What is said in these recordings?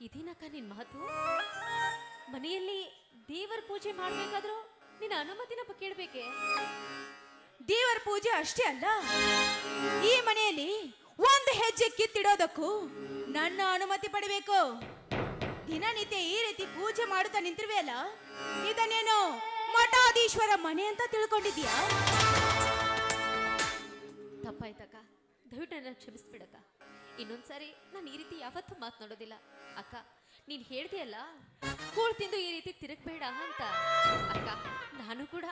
ಇದೇನಕ್ಕ ನಿನ್ ಮಾತು ಮನೆಯಲ್ಲಿ ದೇವರ ಪೂಜೆ ಮಾಡ್ಬೇಕಾದ್ರೂ ನಿನ್ನ ಅನುಮತಿನ ಕೇಳ್ಬೇಕೆ? ದೇವರ ಪೂಜೆ ಅಷ್ಟೇ ಅಲ್ಲ ಈ ಮನೆಯಲ್ಲಿ ಒಂದು ಹೆಜ್ಜೆ ಕಿತ್ತಿಡೋದಕ್ಕೂ ನನ್ನ ಅನುಮತಿ ಪಡಬೇಕು. ದಿನನಿತ್ಯ ಈ ರೀತಿ ಪೂಜೆ ಮಾಡುತ್ತಾ ನಿಂತಿರುವೆಯಲ್ಲ ಇದನ್ನೇನು ಮಠಾಧೀಶ್ವರ ಮನೆ ಅಂತ ತಿಳ್ಕೊಂಡಿದ್ಯಾ ತಪ್ಪಾಯ್ತಕ್ಕ ದಯವಿಟ್ಟು ಕ್ಷಮಿಸ್ಬಿಡಕ್ಕ. ಇನ್ನೊಂದ್ಸಾರಿ ನಾನು ಈ ರೀತಿ ಯಾವತ್ತೂ ಮಾತನಾಡೋದಿಲ್ಲ ಅಕ್ಕ, ನೀನ್ ಹೇಳ್ದೆಯಲ್ಲ ಕೂಳ್ ತಿಂದು ಈ ರೀತಿ ತಿರುಗಬೇಡ ಅಂತ. ಅಕ್ಕ, ನಾನು ಕೂಡ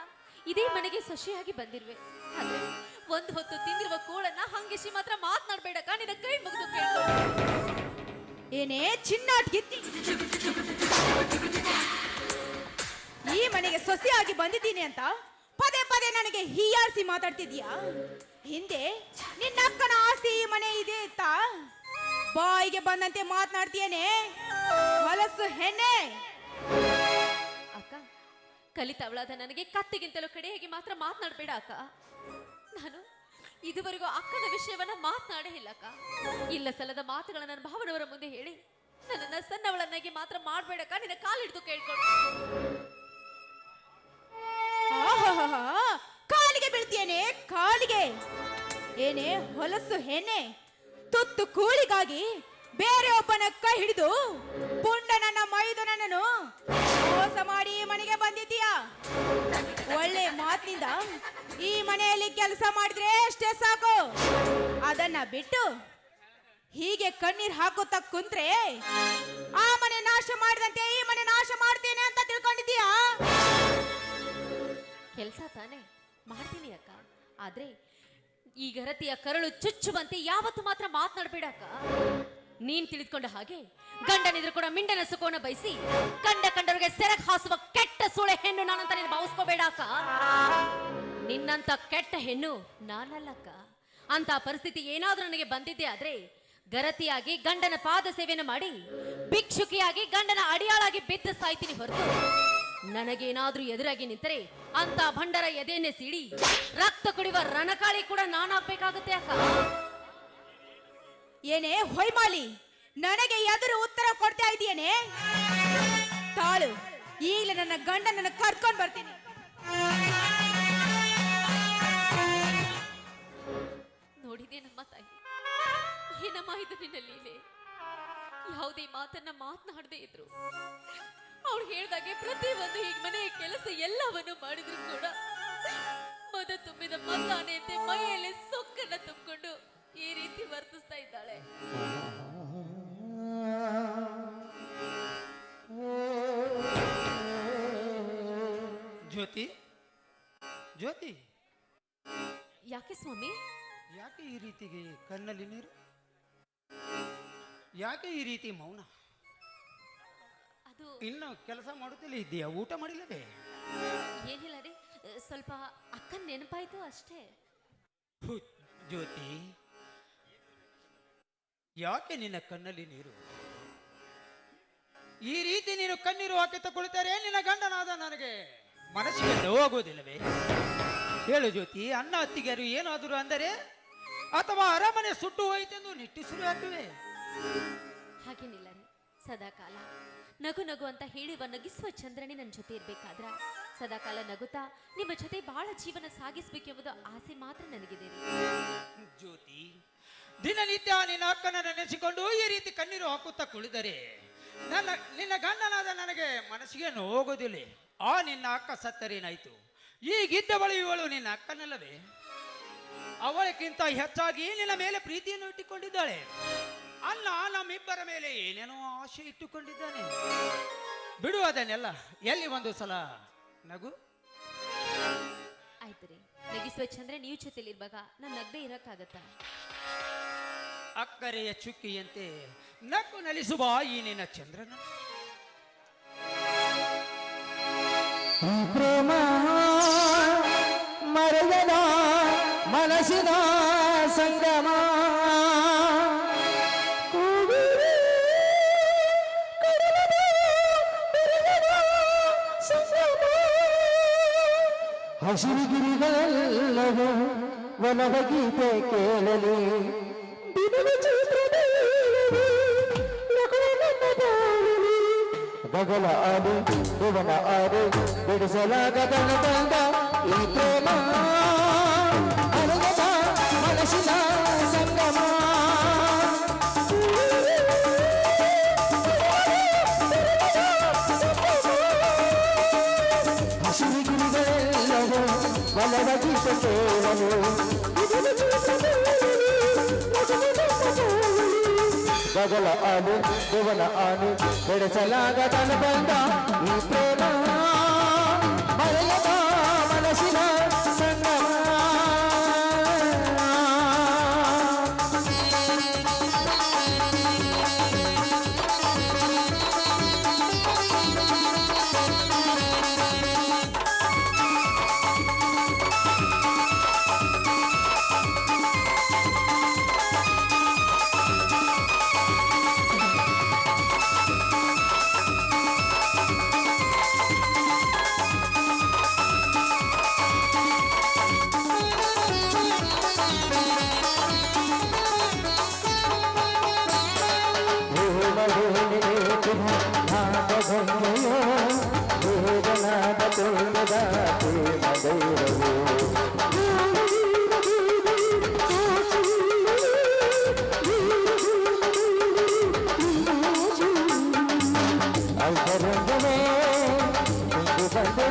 ಇದೇ ಮನೆಗೆ ಸೊಸೆಯಾಗಿ ಬಂದಿರುವೆ. ಒಂದು ಹೊತ್ತು ತಿಂದಿರುವ ಕೋಳನ್ನ ಹಂಗಿಸಿ ಮಾತ್ರ ಮಾತನಾಡ್ಬೇಡಕ್ಕ ನಿನ್ನ ಕೈ ಮುಗಿದು ಏನೇ ಚಿನ್ನ ಈ ಮನೆಗೆ ಸೊಸೆಯಾಗಿ ಬಂದಿದ್ದೀನಿ ಅಂತ ಪದೇ ನನಗೆ ಹೀಯಾಳಿಸಿ ಮಾತಾಡ್ತಿದ್ಯಾ? ಹಿಂದೆ ನಿನ್ನ ಅಕ್ಕನ ಆಸ್ತಿ ಈ ಮನೆ ಇದೆ ಅಂತ. ಬಾಯಿಗೆ ಬಂದಂತೆ ಮಾತನಾಡ್ತೀಯೇನೆ? ಹೊಲಸು ಹೆಣ್ಣೆ! ಅಕ್ಕ ಕಲಿತವಳಾದ ನನಗೆ ಕತ್ತಿಗಿಂತಲೂ ಕಡೆಯಾಗಿ ಮಾತ್ರ ಮಾತನಾಡಬೇಡ ಅಕ್ಕ. ನಾನು ಇದುವರೆಗೂ ಅಕ್ಕನ ವಿಷಯವನ್ನ ಮಾತನಾಡೇ ಇಲ್ಲ ಅಕ್ಕ. ಇಲ್ಲ ಸಲದ ಮಾತುಗಳನ್ನ ನನ್ನ ಭಾವನವರ ಮುಂದೆ ಹೇಳಿ ನನ್ನ ಸಣ್ಣವಳನ್ನಾಗಿ ಮಾತ್ರ ಮಾಡಬೇಡಕ್ಕ ನಿನ್ನ ಕಾಲಿಡ್ದು ಕೇಳ್ಕೊಂಡು ಆಹಾಹಾಹಾ, ಕಾಲಿಗೆ ಏನೇ ಹೊಲಸು ಹೆಣೆ ತುತ್ತು ಕೂಳಿಗಾಗಿ ಬೇರೆಯೊಬ್ಬನ ಕೈ ಹಿಡಿದು ಪುಂಡನನ್ನ ಮೈದು ನನ್ನನ್ನು ಮೋಸ ಮಾಡಿ ಮನೆಗೆ ಬಂದಿದ್ದೀಯಾ? ಒಳ್ಳೆ ಮಾತಿನಿಂದ ಈ ಮನೆಯಲ್ಲಿ ಕೆಲಸ ಮಾಡಿದ್ರೆ ಅಷ್ಟೇ ಸಾಕು. ಅದನ್ನ ಬಿಟ್ಟು ಹೀಗೆ ಕಣ್ಣೀರ್ ಹಾಕುತ್ತಾ ಕುಂತ್ರೆ ಆ ಮನೆ ನಾಶ ಮಾಡಿದಂತೆ ಈ ಮನೆ ನಾಶ ಮಾಡ್ತೇನೆ ಅಂತ ತಿಳ್ಕೊಂಡಿದ್ದೀಯಾ? ಕೆಲಸ ತಾನೇ. ಮಾಡ್ತೀನಿ ಅಕ್ಕ. ಆದ್ರೆ ಈ ಗರತಿಯ ಕರಳು ಚುಚ್ಚುವಂತೆ ಯಾವತ್ತು ಮಾತ್ರ ಮಾತನಾಡಬೇಡ ಅಕ್ಕ. ನೀನ್ ತಿಳಿದುಕೊಂಡ ಹಾಗೆ ಗಂಡನಿದ್ರು ಕೂಡ ಮಿಂಡನ ಸುಖವನ್ನ ಬಯಸಿ ಕಂಡ ಕಂಡರಿಗೆ ಸೆರಗ್ ಹಾಸುವ ಕೆಟ್ಟ ಸೂಳೆ ಹೆಣ್ಣು ನಾನಂತ ನೀನು ಭಾವಿಸ್ಕೋಬೇಡ ಅಕ್ಕ. ನಿನ್ನಂತ ಕೆಟ್ಟ ಹೆಣ್ಣು ನಾನಲ್ಲಕ್ಕ ಅಂತ ಪರಿಸ್ಥಿತಿ ಏನಾದ್ರೂ ನನಗೆ ಬಂದಿದ್ದೆ ಆದ್ರೆ ಗರತಿಯಾಗಿ ಗಂಡನ ಪಾದ ಸೇವೆಯನ್ನು ಮಾಡಿ ಭಿಕ್ಷುಕಿಯಾಗಿ ಗಂಡನ ಅಡಿಯಾಳಾಗಿ ಬಿದ್ದು ಸಾಯ್ತೀನಿ ಹೊರತು ನನಗೇನಾದ್ರೂ ಎದುರಾಗಿ ನಿಂತರೆ ಅಂತ ಭಂಡರ ಎದೆಯನ್ನೇ ಸಿಡಿ ರಕ್ತ ಕುಡಿಯುವ ರಣಕಾಳಿ ಕೂಡ ನಾನಾಗ್ಬೇಕಾಗುತ್ತೆ ಅಕ್ಕ. ಏನೇ ಹೊಯ್ಮಾಲಿ ನನಗೆ ಎದುರು ಉತ್ತರ ಕೊಡ್ತಾ ಇದೆಯೇನೆ? ತಾಳು ಈಗಲೇ ನನ್ನ ಗಂಡ ನನ್ನ ಕರ್ಕೊಂಡ್ ಬರ್ತೀನಿ. ನೋಡಿದೆ ನಮ್ಮ ತಾಯಿ. ಏನಮ್ಮ ಇದು ನಿನ್ನ ಲೀಲೆ? ಯಾವುದೇ ಮಾತನ್ನ ಮಾತನಾಡದೇ ಇದ್ರು. ಅವಳು ಹೇಳ್ದಾಗೆ ಪ್ರತಿ ಒಂದು ಈ ಮನೆಯ ಕೆಲಸ ಎಲ್ಲವನ್ನು ಮಾಡಿದ್ರು ಕೂಡ ಮದ ತುಂಬಿದ ಮದ್ದಾನೆಯಂತೆ ಮೈಯಲ್ಲಿ ಸೊಕ್ಕನ್ನ ತುಂಬಿಕೊಂಡು ಈ ರೀತಿ ವರ್ತಿಸ್ತಾ ಇದ್ದಾಳೆ. ಜ್ಯೋತಿ ಜ್ಯೋತಿ. ಯಾಕೆ ಸ್ವಾಮಿ? ಯಾಕೆ ಈ ರೀತಿಗೆ ಕಣ್ಣಲ್ಲಿ ನೀರು? ಯಾಕೆ ಈ ರೀತಿ ಮೌನ? ಅದು ಇನ್ನು ಕೆಲಸ ಮಾಡುತ್ತಿಲ್ಲ ಇದೆಯಾ ಊಟ ಮಾಡಿಲ್ಲದೆ ಏನಿಲ್ಲ ರೀ ಸ್ವಲ್ಪ ಅಕ್ಕ ನೆನಪಾಯ್ತು ಅಷ್ಟೇ. ಹು, ಜ್ಯೋತಿ. ಯಾಕೆ ನಿನ್ನ ಕಣ್ಣಲ್ಲಿ ನೀರು? ಈ ರೀತಿ ನೀನು ಕಣ್ಣೀರು ಹಾಕಿ ತಗೊಳ್ತಾರೆ ನಿನ್ನ ಗಂಡನಾದ ನನಗೆ? ಮನಸ್ಸಿಗೆ ಹೋಗೋದಿಲ್ಲವೇ ಹೇಳು ಜ್ಯೋತಿ ಅಣ್ಣ ಅತ್ತಿಗೆಯರು ಏನಾದರೂ ಅಂದರೆ ಅಥವಾ ಅರಮನೆ ಸುಟ್ಟು ಹೋಯಿತೆಂದು ನಿಟ್ಟುಸಿರು ಹಾಕುವೆ? ಹಾಗೇನಿಲ್ಲ ರೀ ಸದಾಕಾಲ. ನಗು ನಗು ಅಂತ ಹೇಳುವ ನಗಿಸುವ ಚಂದ್ರನೆ ನನ್ನ ಜೊತೆ ಇರ್ಬೇಕಾದ್ರ? ಸದಾಕಾಲ ನಗುತ್ತಾ, ನಿಮ್ಮ ಜೊತೆ ಬಹಳ ಜೀವನ ಸಾಗಿಸ್ಬೇಕೆಂಬುದು ಆಸೆ ಮಾತ್ರ ನನಗಿದೆ ಜ್ಯೋತಿ, ದಿನನಿತ್ಯ ನಿನ್ನ ಅಕ್ಕನ ನೆನೆಸಿಕೊಂಡು ಈ ರೀತಿ ಕಣ್ಣೀರು ಹಾಕುತ್ತಾ ಕುಳಿದರೆ ನನ್ನ, ನಿನ್ನ ಗಂಡನಾದ ನನಗೆ ಮನಸ್ಸಿಗೆ ಹೋಗೋದಿಲ್ಲ ಆ ನಿನ್ನ ಅಕ್ಕ ಸತ್ತರೇನಾಯ್ತು? ಈಗಿದ್ದವಳು ಇವಳು ನಿನ್ನ ಅಕ್ಕನಲ್ಲವೇ ಅವಳಕ್ಕಿಂತ ಹೆಚ್ಚಾಗಿ ನಿನ್ನ ಮೇಲೆ ಪ್ರೀತಿಯನ್ನು ಇಟ್ಟುಕೊಂಡಿದ್ದಾಳೆ. ಅಲ್ಲ ನಮ್ಮಿಬ್ಬರ ಮೇಲೆ ಏನೇನೋ ಆಶೆ ಇಟ್ಟುಕೊಂಡಿದ್ದಾನೆ. ಬಿಡು ಅದನ್ನೆಲ್ಲ. ಎಲ್ಲಿ ಒಂದು ಸಲ ನಗು? ಆಯ್ತು ರೀ. ನಗಿಸುವ ಚಂದ್ರ ನೀವು ಜೊತೆಲಿ ಇರುವಾಗ ನಾನು ನಗ್ದೇ ಇರಕ್ಕಾಗತ್ತಾ? ಅಕ್ಕರೆಯ ಚುಕ್ಕಿಯಂತೆ ನಕ್ಕು ನಲಿಸುವ ಈ ನಿನ್ನ ಚಂದ್ರನ. ಹಸಿರುಗಿರಿಗಳೆಲ್ಲವೂ ಒಲವ ಗೀತೆ ಕೇಳಲಿ ಬಗಲ ಆಡು ಭುವನ ಆಡು ಬಿಡಿಸಲಾಗದ ಬಂದ ಈ ಪ್ರೇಮ. ಮನಸಿನ ಬಲದ ಗೀತ ಕೇಳಲು ಬಗಲ ಆಡು ಭುವನ ಆಡು ಬೆಳೆಸಲಾಗದ ಬಂದ ಈ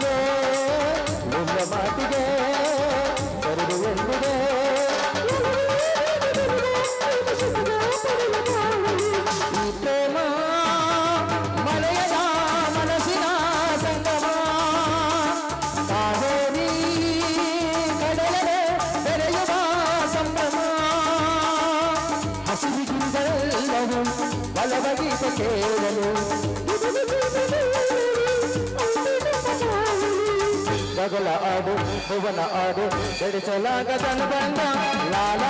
রে ಭುವನ ಆಡು ಬೆಳೆಸಲಾಗದ ಬಂದ ಲಾಲ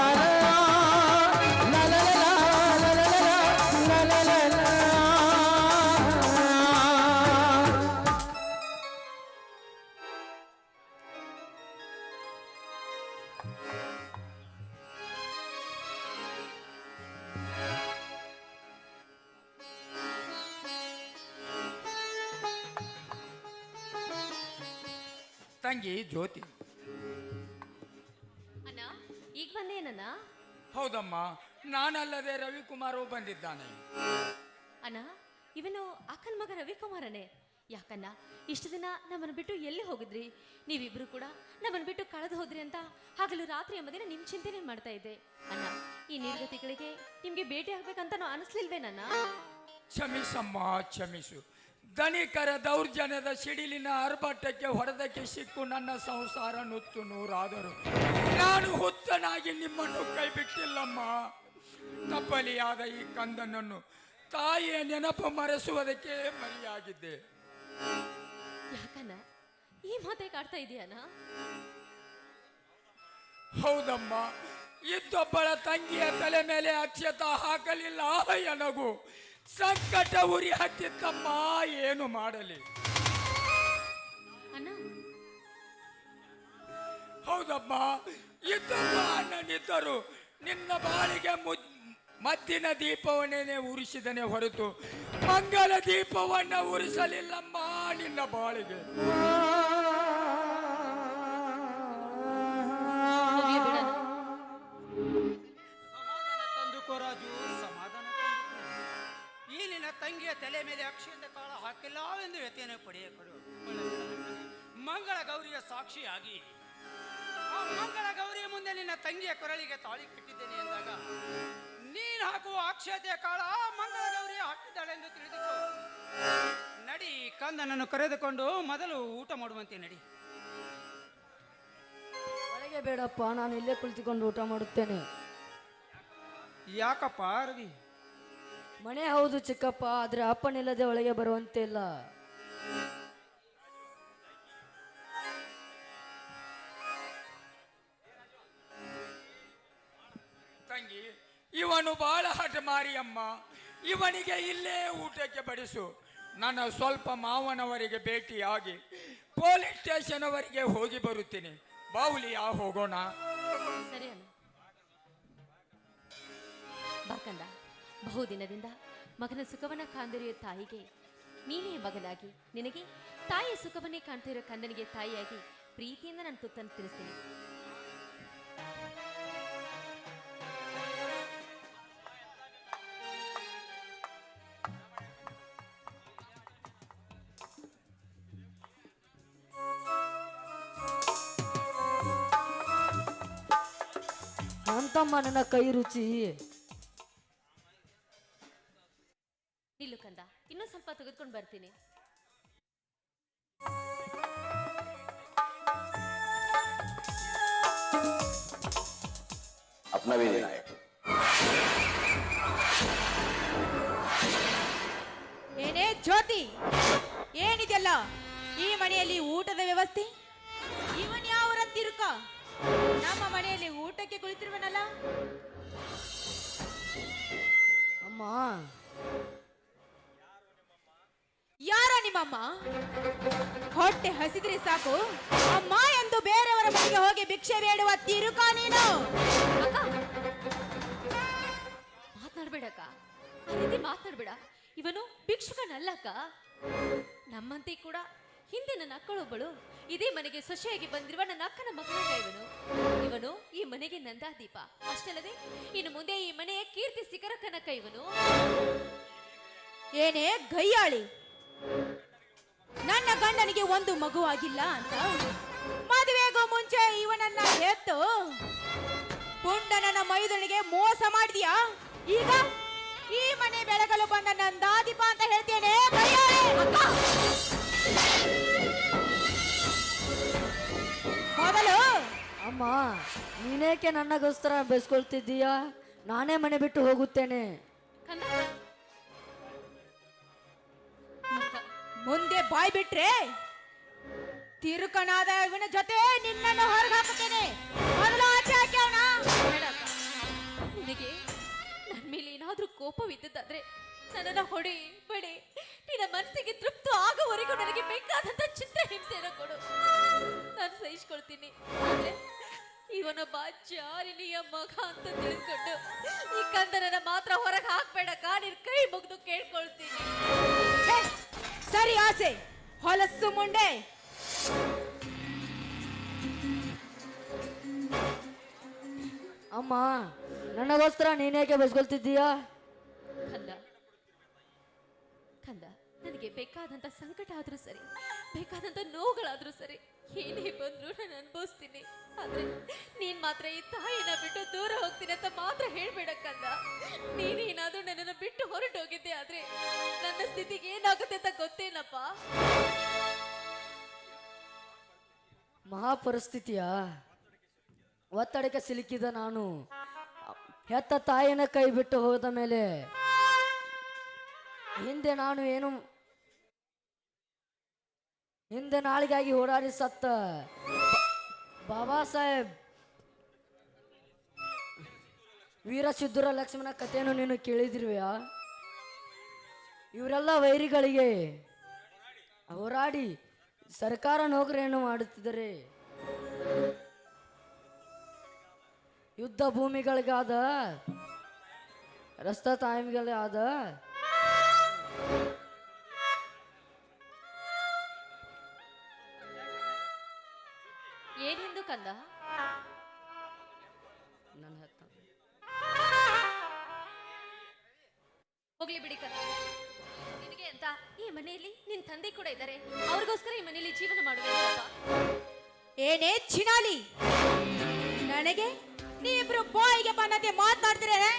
ತಂಗಿ ಜ್ಯೋತಿ ಹೌದಮ್ಮ ನಾನಲ್ಲದೆ ರವಿಕುಮಾರ್ ಬಂದಿದ್ದಾನೆ. ಅಣ್ಣ ಇವನು ಅಕ್ಕನ ಮಗ ರವಿಕುಮಾರನೇ. ಯಾಕನ್ನ ಇಷ್ಟು ದಿನ ನಮ್ಮನ್ನು ಬಿಟ್ಟು ಎಲ್ಲಿ ಹೋಗಿದ್ರಿ? ನೀವಿಬ್ರು ಕೂಡ ನಮ್ಮನ್ನು ಬಿಟ್ಟು ಕಳೆದು ಹೋದ್ರಿ ಅಂತ ಹಗಲು ರಾತ್ರಿ ಎಂಬ ದಿನ ನಿಮ್ ಚಿಂತೆನೇ ಮಾಡ್ತಾ ಇದ್ದೆ. ಅಣ್ಣ ಈ ನಿರ್ಗತಿಗಳಿಗೆ ನಿಮ್ಗೆ ಭೇಟಿ ಆಗ್ಬೇಕಂತ ಅನಿಸ್ಲಿಲ್ವೇನಣ್ಣ? ಕ್ಷಮಿಸಮ್ಮ ಕ್ಷಮಿಸು. ಧನಿಕರ ದೌರ್ಜನ್ಯದ ಸಿಡಿಲಿನ ಅರ್ಭಟಕ್ಕೆ ಹೊಡೆದಕ್ಕೆ ಸಿಕ್ಕು ನನ್ನ ಸಂಸಾರ ನುಚ್ಚು ನೂರಾದರು. ನಾನು ಹುಚ್ಚನಾಗಿ ನಿಮ್ಮನ್ನು ಕೈ ಬಿಟ್ಟಿಲ್ಲಮ್ಮ ತಪ್ಪಲಿಯಾದ ಈ ಕಂದನನ್ನು ತಾಯಿಯ ನೆನಪು ಮರೆಸುವುದಕ್ಕೆ ಮರಿಯಾಗಿದ್ದೆ. ಈ ಮಾತೆ ಕಾಡ್ತಾ ಇದೆಯನ ಹೌದಮ್ಮ ಇದ್ದೊಬ್ಬಳ ತಂಗಿಯ ತಲೆ ಮೇಲೆ ಅಕ್ಷತ ಹಾಕಲಿಲ್ಲ. ಎನಗು ಸಂಕಟ ಉರಿ ಹತ್ತಿತ್ತಮ್ಮ ಏನು ಮಾಡಲಿ? ಅಣ್ಣ. ಹೌದಮ್ಮ ಇದ್ದಮ್ಮ ಅಣ್ಣನಿದ್ದರು. ನಿನ್ನ ಬಾಳಿಗೆ ಮುದ್- ಮದ್ದಿನ ದೀಪವನ್ನೇ ಉರಿಸಿದನೆ ಹೊರತು ಮಂಗಲ ದೀಪವನ್ನ ಉರಿಸಲಿಲ್ಲಮ್ಮ ನಿನ್ನ ಬಾಳಿಗೆ. ತಂಗಿಯ ತಲೆ ಮೇಲೆ ಅಕ್ಷಿಯಿಂದ ಕಾಳ ಹಾಕಿಲ್ಲ ಎಂದು ವ್ಯತೆಯನ್ನು ಪಡೆಯ ಮಂಗಳ ಗೌರಿಯ ಸಾಕ್ಷಿಯಾಗಿ ಆ ಮಂಗಳ ಗೌರಿಯ ಮುಂದೆ ನಿನ್ನ ತಂಗಿಯ ಕೊರಳಿಗೆ ತಾಳಿ ಕಟ್ಟಿದ್ದೇನೆ ಎಂದಾಗ ನೀನು ಹಾಕುವ ಅಕ್ಷತೆಯ ಕಾಳ ಮಂಗಳ ಗೌರಿಯ ಹಾಕಿದ್ದಾಳೆಂದು ತಿಳಿದುಕೋ. ನಡಿ ಕಂದನನ್ನು ಕರೆದುಕೊಂಡು ಮೊದಲು ಊಟ ಮಾಡುವಂತೆ ನಡಿ. ಒಳಗೆ ಬೇಡಪ್ಪ ನಾನು ಇಲ್ಲೇ ಕುಳಿತುಕೊಂಡು ಊಟ ಮಾಡುತ್ತೇನೆ. ಯಾಕಪ್ಪ ರವಿ ಮನೆ ಹೌದು ಚಿಕ್ಕಪ್ಪ ಆದ್ರೆ ಅಪ್ಪನಿಲ್ಲದೆ ಒಳಗೆ ಬರುವಂತೆ ಇಲ್ಲ. ತಂಗಿ ಇವನು ಬಹಳ ಹಠಮಾರಿ ಅಮ್ಮ ಇವನಿಗೆ ಇಲ್ಲೇ ಊಟಕ್ಕೆ ಬಡಿಸು. ನನ್ನ ಸ್ವಲ್ಪ ಮಾವನವರಿಗೆ ಭೇಟಿಯಾಗಿ ಪೊಲೀಸ್ ಸ್ಟೇಷನ್ ಅವರಿಗೆ ಹೋಗಿ ಬರುತ್ತೀನಿ. ಬಾವುಲಿಯ ಹೋಗೋಣ. ಸರಿ ಬಹುದಿನದಿಂದ ಮಗನ ಸುಖವನ್ನ ಕಾಂದಿರಿಯ ತಾಯಿಗೆ, ನೀನೇ ಮಗನಾಗಿ, ನಿನಗೆ ತಾಯಿಯ ಸುಖವನ್ನೇ ಕಾಣ್ತಿರೋ ಕಂದನಿಗೆ ತಾಯಿಯಾಗಿ ಪ್ರೀತಿಯಿಂದ ನಾನು ತುತ್ತನ್ನು ತಿಳಿಸ್ತೀನಿ. ಅಂತಮ್ಮ ನನ್ನ ಕೈ ರುಚಿ. ನಿಲ್ಲು ಕಂದ ಇನ್ನೂ ಸ್ವಲ್ಪ ತೆಗೆದುಕೊಂಡು ಬರ್ತೀನಿ अपना भी देना है ಏನೇ ಜ್ಯೋತಿ ಏನಿದೆಲ್ಲ ಈ ಮನೆಯಲ್ಲಿ ಊಟದ ವ್ಯವಸ್ಥೆ ಇವನ್ ಯಾವರ ತಿರುಕ ನಮ್ಮ ಮನೆಯಲ್ಲಿ ಊಟಕ್ಕೆ ಕುಳಿತಿರುವನಲ್ಲ ಅಮ್ಮ ನಿಮ್ಮಮ್ಮ ಹೊಟ್ಟೆ ಹಸಿದ್ರೆ ಸಾಕು. ಅಮ್ಮ ಎಂದು ಬೇರೆಯವರ ಮನೆಗೆ ಹೋಗಿ ಭಿಕ್ಷೆ ಬೇಡುವ ತಿರುಕ ನೀನು. ಅಕ್ಕ ಮಾತನಾಡ್ಬೇಡಕ್ಕ ಆ ರೀತಿ ಮಾತಾಡ್ಬೇಡ. ಇವನು ಭಿಕ್ಷುಕನಲ್ಲಕ್ಕ ನಮ್ಮಂತೆ ಕೂಡ ಹಿಂದೆ ನನ್ನ ಅಕ್ಕಳೊಬ್ಬಳು. ಇದೇ ಮನೆಗೆ ಸೊಸೆಯಾಗಿ ಬಂದಿರುವ ನನ್ನ ಅಕ್ಕನ ಮಗನಾಗ ಇವನು. ಇವನು ಈ ಮನೆಗೆ ನಂದಾದೀಪ. ಅಷ್ಟಲ್ಲದೆ ಇನ್ನು ಮುಂದೆ ಈ ಮನೆಯ ಕೀರ್ತಿ ಶಿಖರ ಕನಕ ಇವನು. ಏನೇ ಗಯ್ಯಾಳಿ ನನ್ನ ಗಂಡನಿಗೆ ಒಂದು ಮಗುವಾಗಿಲ್ಲ ಅಂತ ಮದುವೆಗೂ ಮುಂಚೆ ಇವನನ್ನ ಎತ್ತು ಪುಂಡನನ ಮೈದನಿಗೆ ಮೋಸ ಮಾಡಿದ್ಯಾ? ಈಗ ಈ ಮನೆ ಬೆಳಗಲು ಬಂದ ನಂದಾದೀಪ ಅಂತ ಹೇಳ್ತೇನೆ. ಮೊದಲು ಅಮ್ಮ ನೀನೇಕೆ ನನ್ನಗೋಸ್ಕರ ಬೆಸ್ಕೊಳ್ತಿದ್ದೀಯಾ? ನಾನೇ ಮನೆ ಬಿಟ್ಟು ಹೋಗುತ್ತೇನೆ. ಮುಂದೆ ಬಾಯ್ ಬಿಟ್ರೆ ತಿರುಕನಾದ ಇವನ ಜೊತೆ ನಿನ್ನನ್ನು ಹೊರಗೆ ಹಾಕುತ್ತೇನೆ ಮೊದಲು ಆಚೆ ಹಾಕಿ. ನಿನಗೆ ನನ್ನ ಮೇಲೆ ಏನಾದರೂ ಕೋಪವಿದ್ದದ್ದಾದ್ರೆ ನನ್ನನ್ನ ಹೊಡಿ, ಬಡಿ. ನಿನ್ನ ಮನಸ್ಸಿಗೆ ತೃಪ್ತಿ ಆಗೋವರೆಗೂ ನನಗೆ ಬೇಕಾದಂಥ ಚಿತ್ರ ಹಿಂಸೆಯನ್ನು ಕೊಡು. ನಾನು ಸಹಿಸ್ಕೊಳ್ತೀನಿ. ಇವನ ಇವನೊಬ್ಬ ಜಾರಿನಿಯ ಮಗ ಅಂತ ತಿಳಿದುಕೊಂಡು ಈ ಕಂದನನ್ನ ಮಾತ್ರ ಹೊರಗೆ ಹಾಕ್ಬೇಡಕ್ಕ. ನಿನ್ ಕೈ ಮುಗಿದು ಕೇಳ್ಕೊಳ್ತೀನಿ. ಸರಿ ಆಸೆ. ಹೊಲಸು ಮುಂಡೆ ಅಮ್ಮ ನನಗೋಸ್ಕರ ನೀನೇಕೆ ಬೆಸ್ಕೊಳ್ತಿದ್ದೀಯಾ? ಕಂದ ಕಂದ ನನಗೆ ಬೇಕಾದಂತ ಸಂಕಟ ಆದ್ರೂ ಸರಿ. ಬೇಕಾದಂತ ನೋವುಗಳಾದ್ರೂ ಸರಿ, ಏನೇ ಬಂದ್ರು ನಾನು ಅನುಭವಿಸ್ತೀನಿ. ಆದ್ರೆ ನೀನ್ ಮಾತ್ರ ಈ ತಾಯಿನ ಬಿಟ್ಟು ದೂರ ಹೋಗ್ತೀನಿ ಅಂತ ಮಾತ್ರ ಹೇಳ್ಬೇಡಕ್ಕಲ್ಲ. ನೀನೇನಾದ್ರೂ ನನ್ನನ್ನು ಬಿಟ್ಟು ಹೊರಟು ಹೋಗಿದ್ದೆ ಆದ್ರೆ ನನ್ನ ಸ್ಥಿತಿಗೆ ಏನಾಗುತ್ತೆ ಅಂತ ಗೊತ್ತೇನಪ್ಪ? ಮಹಾಪರಿಸ್ಥಿತಿಯ ಒತ್ತಡಕ್ಕೆ ಸಿಲುಕಿದ ನಾನು. ಹೆತ್ತ ತಾಯಿನ ಕೈ ಬಿಟ್ಟು ಹೋದ ಮೇಲೆ ಹಿಂದೆ ನಾನು ಏನು ಹಿಂದೆ ನಾಳಿಗಾಗಿ ಹೋರಾಡಿ ಸತ್ತ. ಬಾಬಾ ಸಾಹೇಬ್ ವೀರ ಸಿದ್ಧರ ಲಕ್ಷ್ಮಣ ಕಥೆಯನ್ನು ನೀನು ಕೇಳಿದಿರುವೆಯಾ? ಇವರೆಲ್ಲ ವೈರಿಗಳಿಗೆ ಹೋರಾಡಿ ಸರ್ಕಾರ ನೌಕರಿಯನ್ನು ಮಾಡುತ್ತಿದ್ದಾರೆ ಯುದ್ಧ ಭೂಮಿಗಳಿಗಾದ, ರಸ್ತಾ ತಾಯಿಗಳಿಗಾದ ಏನೆಂದು ಕಂದ? ನನ್ನ ಹತ್ತ ಹೋಗ್ಲಿ ಬಿಡಿ ಕಂದ. ನಿನಗೆ ಅಂತ ಈ ಮನೆಯಲ್ಲಿ ನಿನ್ ತಂದೆ ಕೂಡ ಇದ್ದಾರೆ. ಅವ್ರಿಗೋಸ್ಕರ ಈ ಮನೆಯಲ್ಲಿ ಜೀವನ ಅಂತಪ್ಪ ಏನೇ ಚಿನಾಲಿ. ನನಗೆ ನೀ ಇಬ್ರು ಬಾಯಿಗೆ ಬಂದಂತೆ ಮಾತನಾಡ್ತೀರೇನೆ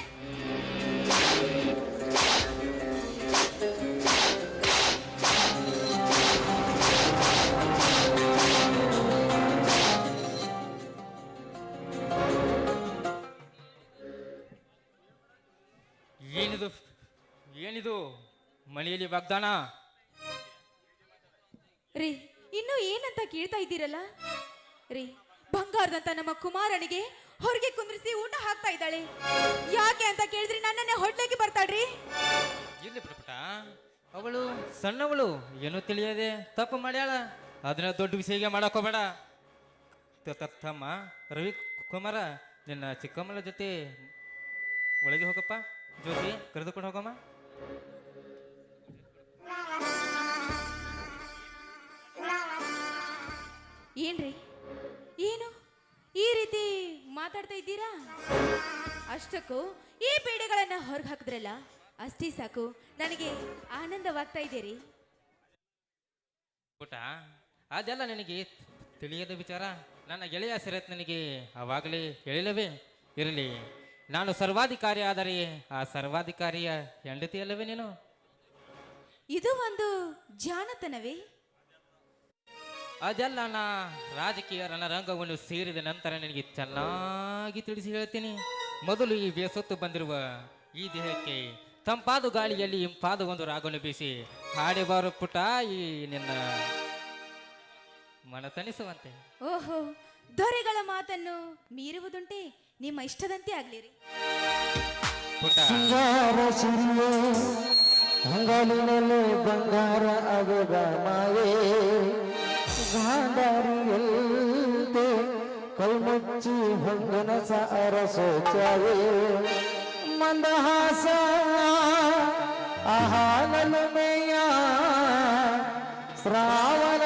ಏನಿದು? ಏನಿದು? ಮನೆಯಲ್ಲಿ ವಾಗ್ದಾನ? ರೀ ಇನ್ನು ಏನಂತ ಕೇಳ್ತಾ ಇದ್ದೀರಲ್ಲ? ರೀ ಬಂಗಾರದಂತ ನಮ್ಮ ಕುಮಾರನಿಗೆ ಹೊರಗೆ ಕುಂದ್ರಿಸಿ ಊಟ ಹಾಕ್ತಾ ಇದ್ದಾಳೆ. ಯಾಕೆ ಅಂತ ಕೇಳಿದ್ರಿ ನನ್ನನ್ನೇ ಹೊಟ್ಟೆಗೆ ಬರ್ತಾಳ್ರಿ? ಇಲ್ಲಿ ಪ್ರಪಟ. ಅವಳು ಸಣ್ಣವಳು ಏನೂ ತಿಳಿಯದೆ ತಪ್ಪು ಮಾಡ್ಯಾಳ. ಅದನ್ನ ದೊಡ್ಡ ವಿಷಯಗೆ ಮಾಡಕೋಬೇಡ ತಮ್ಮ ರವಿ ಕುಮಾರ ನಿನ್ನ ಚಿಕ್ಕಮ್ಮನ ಜೊತೆ ಒಳಗೆ ಹೋಗಪ್ಪ. ಜ್ಯೋತಿ ಕರೆದುಕೊಂಡು ಹೋಗಮ್ಮ. ಏನ್ರಿ? ಏನು? ಈ ರೀತಿ ಮಾತಾಡ್ತಾ ಇದ್ದೀರಾ? ಅಷ್ಟಕ್ಕೂ ಈ ಪೇಡೆಗಳನ್ನು ಹೊರಗೆ ಹಾಕಿದ್ರಲ್ಲ ಅಷ್ಟೇ ಸಾಕು. ನನಗೆ ಆನಂದವಾಗ್ತಾ ಇದ್ದೀರಿ ರೀ ಪುಟ ಅದೆಲ್ಲ ನನಗೆ ತಿಳಿಯದ ವಿಚಾರ? ನನ್ನ ಗೆಳೆಯ ಸರತ್ ನನಗೆ ಆವಾಗಲೇ ಹೇಳಿಲ್ಲವೇ? ಇರಲಿ. ನಾನು ಸರ್ವಾಧಿಕಾರಿ ಆದರೆ ಆ ಸರ್ವಾಧಿಕಾರಿಯ ಹೆಂಡತಿ ಅಲ್ಲವೇ ನೀನು? ಇದು ಒಂದು ಜಾಣತನವೇ? ಅದೆಲ್ಲ ನಾ ರಾಜಕೀಯ ರಣರಂಗವನ್ನು ಸೇರಿದ ನಂತರ ನಿನಗೆ ಚೆನ್ನಾಗಿ ತಿಳಿಸಿ ಹೇಳ್ತೀನಿ. ಮೊದಲು ಈ ಬೇಸತ್ತು ಬಂದಿರುವ ಈ ದೇಹಕ್ಕೆ ತಂಪಾದು ಗಾಳಿಯಲ್ಲಿ ಇಂಪಾದ ಒಂದು ರಾಗವನ್ನು ಬೀಸಿ ಹಾಡಿ ಬಾರು ಪುಟ ಈ ನಿನ್ನ ಮನತಣಿಸುವಂತೆ. ಓಹೋ ದೊರೆಗಳ ಮಾತನ್ನು ಮೀರುವುದುಂಟೆ? ನಿಮ್ಮ ಇಷ್ಟದಂತೆ ಆಗ್ಲಿರಿ. ರೀ ಸಿಂಗಾರ ಸಿರಿಯೇ ಅಂಗಲಿನಲ್ಲಿ ಬಂಗಾರ ಅಗದ ಮಾವೇ ಗಾಂಧಾರಿಯಲ್ತೆ ಕೈಮುಚ್ಚಿ ಹೊಂಗನಸ ಅರಸೋಚಾಯೇ ಮಂದಹಾಸ ಆಹಾನಲುಮೆಯ ಶ್ರಾವಣ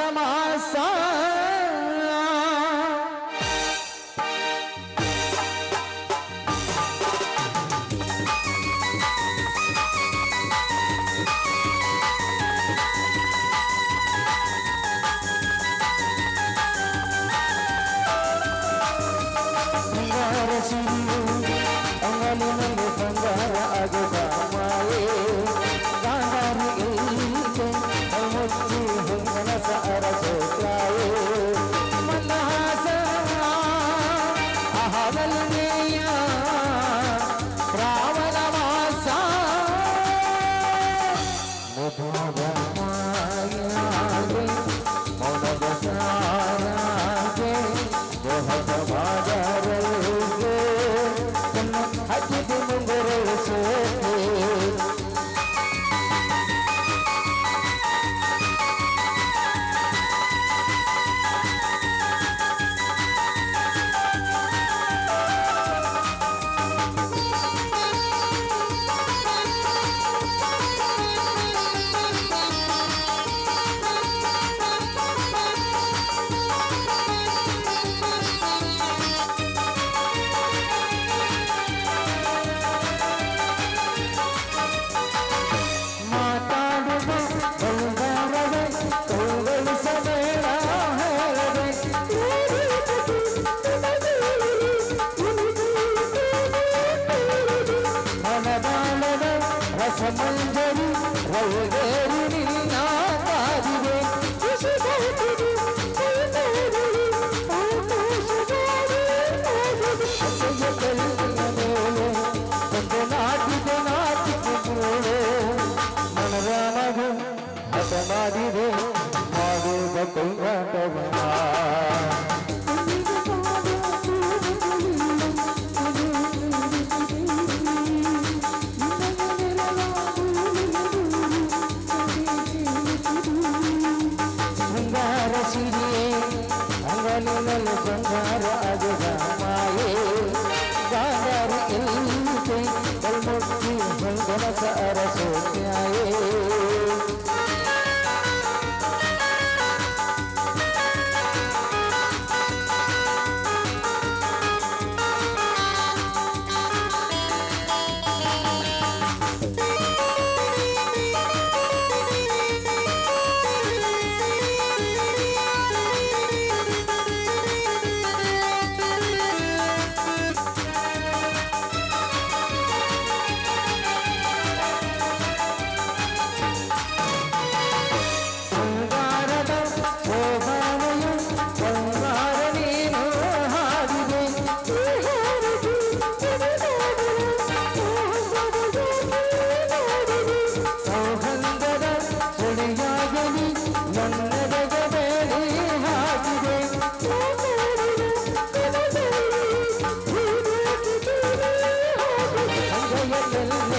Thank.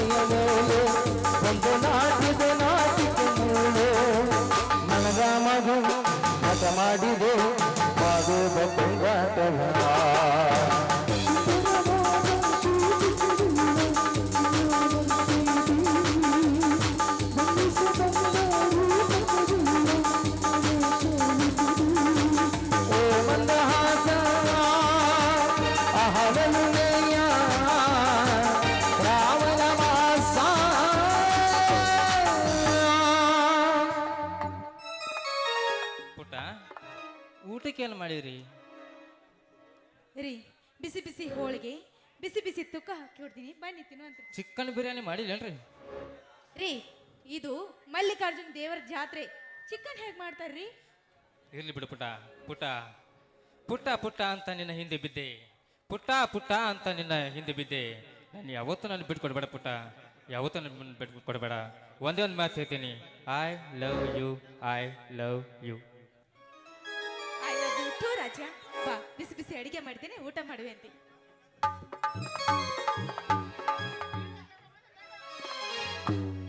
Hallelujah. ಮಾಡಿದ್ರಿ? ರೀ ಬಿಸಿ ಬಿಸಿ ಹೋಳಿಗೆ ಬಿಸಿ ಬಿಸಿ ತುಕ್ಕ ಹಾಕಿ ಕೊಡ್ತೀನಿ ಬನ್ನಿ ತಿನ್ನುವಂತ ಚಿಕನ್ ಬಿರಿಯಾನಿ ಮಾಡಿಲ್ಲೇನ್ರಿ? ರೀ ಇದು ಮಲ್ಲಿಕಾರ್ಜುನ ದೇವರ ಜಾತ್ರೆ. ಚಿಕನ್ ಹೇಗೆ ಮಾಡ್ತಾರ್ರಿ? ಇರ್ಲಿ ಬಿಡು ಪುಟ ಪುಟ. ಪುಟ್ಟ ಪುಟ್ಟ ಅಂತ ನಿನ್ನ ಹಿಂದೆ ಬಿದ್ದೆ. ಪುಟ್ಟ ಪುಟ್ಟ ಅಂತ ನಿನ್ನ ಹಿಂದೆ ಬಿದ್ದೆ. ನಾನು ಯಾವತ್ತೂ ನಾನು ಬಿಟ್ಕೊಡ್ಬೇಡ ಪುಟ್ಟ ಯಾವತ್ತೂ ನನ್ನ ಬಿಟ್ಕೊಡ್ಬೇಡ ಒಂದೇ ಒಂದು ಮಾತು ಹೇಳ್ತೀನಿ. I love you I love you ಬಿಸಿ ಬಿಸಿ ಅಡಿಗೆ ಮಾಡ್ತೇನೆ ಊಟ ಮಾಡುವೆ ಅಂತೆ